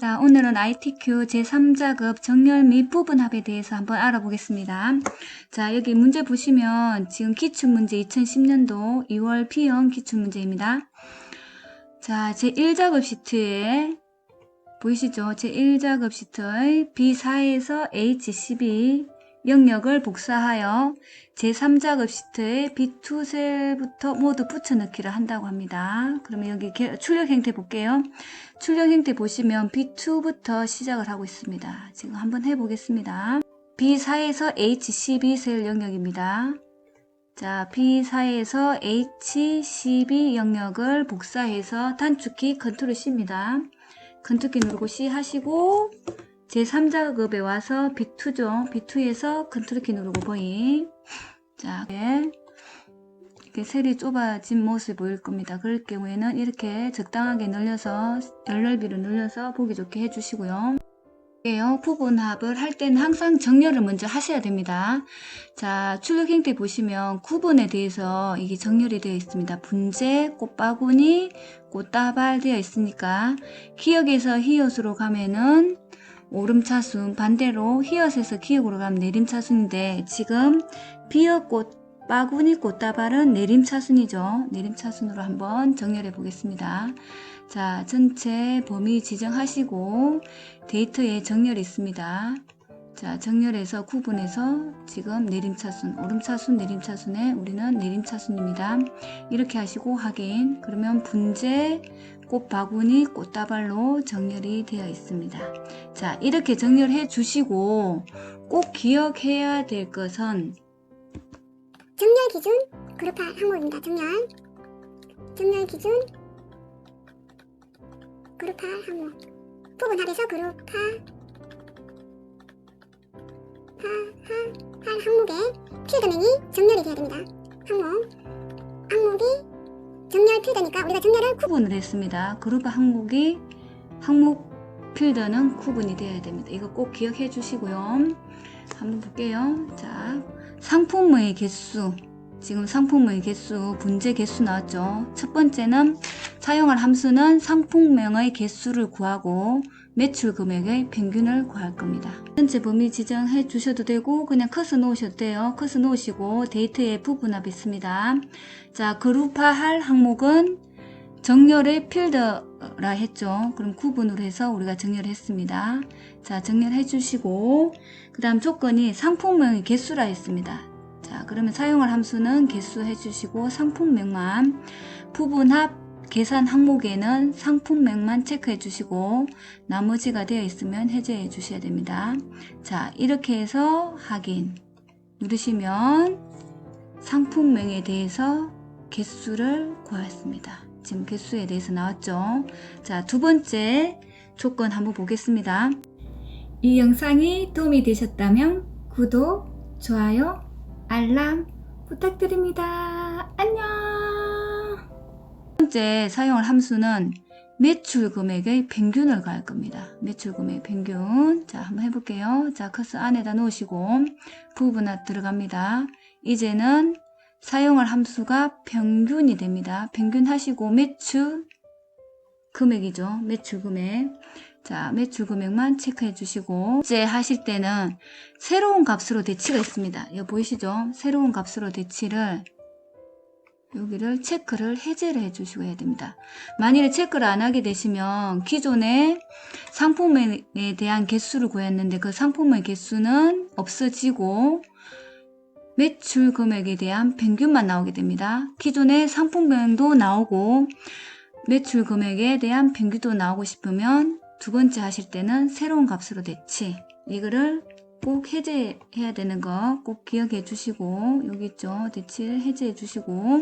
자, 오늘은 ITQ 제3자급 정렬 및 부분합에 대해서 한번 알아보겠습니다. 자, 여기 문제 보시면 지금 기출문제 2010년도 2월 P형 기출문제입니다. 자, 제1자급 시트에 보이시죠? 제1자급 시트의 B4에서 H12 영역을 복사하여 제3자급 시트에 B2 셀부터 모두 붙여넣기를 한다고 합니다. 그러면 여기 개- 출력 형태 볼게요. 출력 형태 보시면 B2부터 시작을 하고 있습니다. 지금 한번 해보겠습니다. B4에서 H12 셀 영역입니다. 자, B4에서 H12 영역을 복사해서 단축키 컨트롤 C입니다. 컨트롤 키 누르고 C 하시고 제3자급에 와서 B2죠. B2에서 컨트롤 키 누르고 보이. 자, 네. 이렇게 셀이 좁아진 모습이 보일 겁니다. 그럴 경우에는 이렇게 적당하게 늘려서 열넓이를 늘려서 보기 좋게 해주시고요. 부분합을 할 때는 항상 정렬을 먼저 하셔야 됩니다. 자, 출력 형태 보시면 구분에 대해서 이게 정렬이 되어 있습니다. 분재, 꽃바구니, 꽃다발 되어 있으니까 기역에서 히읗으로 가면은 오름차순, 반대로 히읗에서 기역으로 가면 내림차순인데 지금 비역 꽃 바구니 꽃다발은 내림차순이죠. 내림차순으로 한번 정렬해 보겠습니다. 자, 전체 범위 지정하시고 데이터에 정렬이 있습니다. 자, 정렬해서 구분해서 지금 내림차순, 오름차순, 내림차순에 우리는 내림차순입니다. 이렇게 하시고 확인. 그러면 분재, 꽃 바구니, 꽃다발로 정렬이 되어 있습니다. 자, 이렇게 정렬해 주시고 꼭 기억해야 될 것은 정렬 기준 그룹화 항목입니다. 정렬 정렬 기준 그룹화 항목 부분합에서 그룹화 하, 하, 할 항목의 필드명이 정렬이 돼야 됩니다. 항목 항목이 정렬 필드니까 우리가 정렬을 구 구분을 했습니다. 그룹 항목이 항목 필드는 구분이 되어야 됩니다. 이거 꼭 기억해 주시고요. 한번 볼게요. 자, 상품의 개수. 지금 상품의 개수, 분재 개수 나왔죠. 첫 번째는 사용할 함수는 상품명의 개수를 구하고 매출 금액의 평균을 구할 겁니다. 전체 범위 지정해 주셔도 되고 그냥 컷을 놓으셔도 돼요. 컷을 놓으시고 데이터에 부분합 있습니다. 자, 그룹화할 항목은 정렬의 필드라 했죠. 그럼 구분으로 해서 우리가 정렬을 했습니다. 자, 정렬해 주시고 그 다음 조건이 상품명의 개수라 했습니다. 자, 그러면 사용할 함수는 개수 해주시고 상품명만 부분합 계산 항목에는 상품명만 체크해 주시고 나머지가 되어 있으면 해제해 주셔야 됩니다. 자, 이렇게 해서 확인 누르시면 상품명에 대해서 개수를 구했습니다. 지금 개수에 대해서 나왔죠. 자, 두 번째 조건 한번 보겠습니다. 이 영상이 도움이 되셨다면 구독, 좋아요, 알람 부탁드립니다. 번째 사용할 함수는 매출 금액의 평균을 가할 겁니다. 매출 금액 평균. 자, 한번 해볼게요. 자, 커서 안에다 놓으시고 부분합 들어갑니다. 이제는 사용할 함수가 평균이 됩니다. 평균 하시고 매출 금액이죠. 매출 금액. 자, 매출 금액만 체크해 주시고 이제 하실 때는 새로운 값으로 대치가 있습니다. 여기 보이시죠? 새로운 값으로 대치를 여기를 체크를 해제를 해 주시고 해야 됩니다. 만일에 체크를 안 하게 되시면 기존에 상품에 대한 개수를 구했는데 그 상품의 개수는 없어지고 매출 금액에 대한 평균만 나오게 됩니다. 기존에 상품명도 나오고 매출 금액에 대한 평균도 나오고 싶으면 두 번째 하실 때는 새로운 값으로 대치 이거를 꼭 해제해야 되는 거 꼭 기억해 주시고 여기 있죠 대치를 해제해 주시고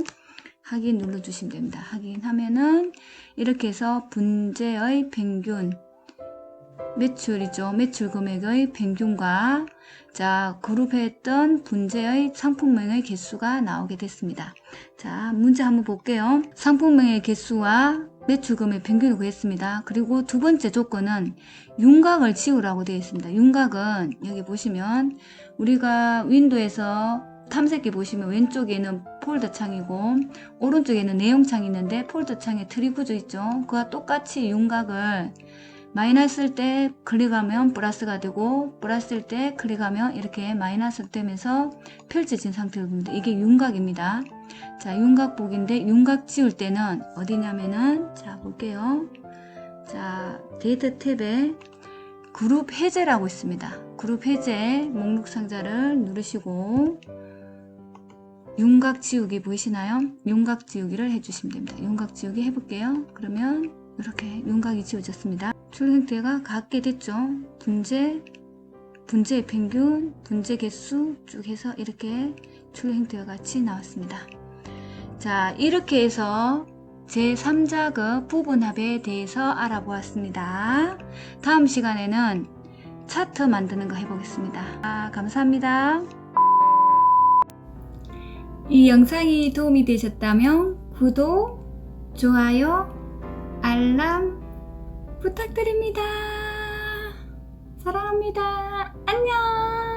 확인 눌러 주시면 됩니다 확인하면은 이렇게 해서 분재의 평균 매출이죠 매출 금액의 평균과 자 그룹했던 분재의 상품명의 개수가 나오게 됐습니다 자 문제 한번 볼게요 상품명의 개수와 매출금의 평균을 구했습니다. 그리고 두 번째 조건은 윤곽을 지우라고 되어 있습니다. 윤곽은 여기 보시면 우리가 윈도에서 탐색기 보시면 왼쪽에는 폴더 창이고 오른쪽에는 내용 창이 있는데 폴더 창에 트리 구조 있죠. 그와 똑같이 윤곽을 마이너스일 때 클릭하면 플러스가 되고 플러스일 때 클릭하면 이렇게 마이너스 되면서 펼쳐진 상태로 봅니다. 이게 윤곽입니다. 자, 윤곽복인데 윤곽 지울 때는 어디냐면은 자, 볼게요. 자, 데이터 탭에 그룹 해제라고 있습니다. 그룹 해제 목록 상자를 누르시고 윤곽 지우기 보이시나요? 윤곽 지우기를 해주시면 됩니다. 윤곽 지우기 해볼게요. 그러면 이렇게 윤곽이 지워졌습니다. 출 형태가 같게 됐죠. 분재, 분재의 평균, 분재 개수 쭉 해서 이렇게 출 형태가 같이 나왔습니다. 자, 이렇게 해서 제3자급 부분합에 대해서 알아보았습니다. 다음 시간에는 차트 만드는 거 해보겠습니다. 아, 감사합니다. 이 영상이 도움이 되셨다면 구독, 좋아요, 알람 부탁드립니다. 사랑합니다. 안녕!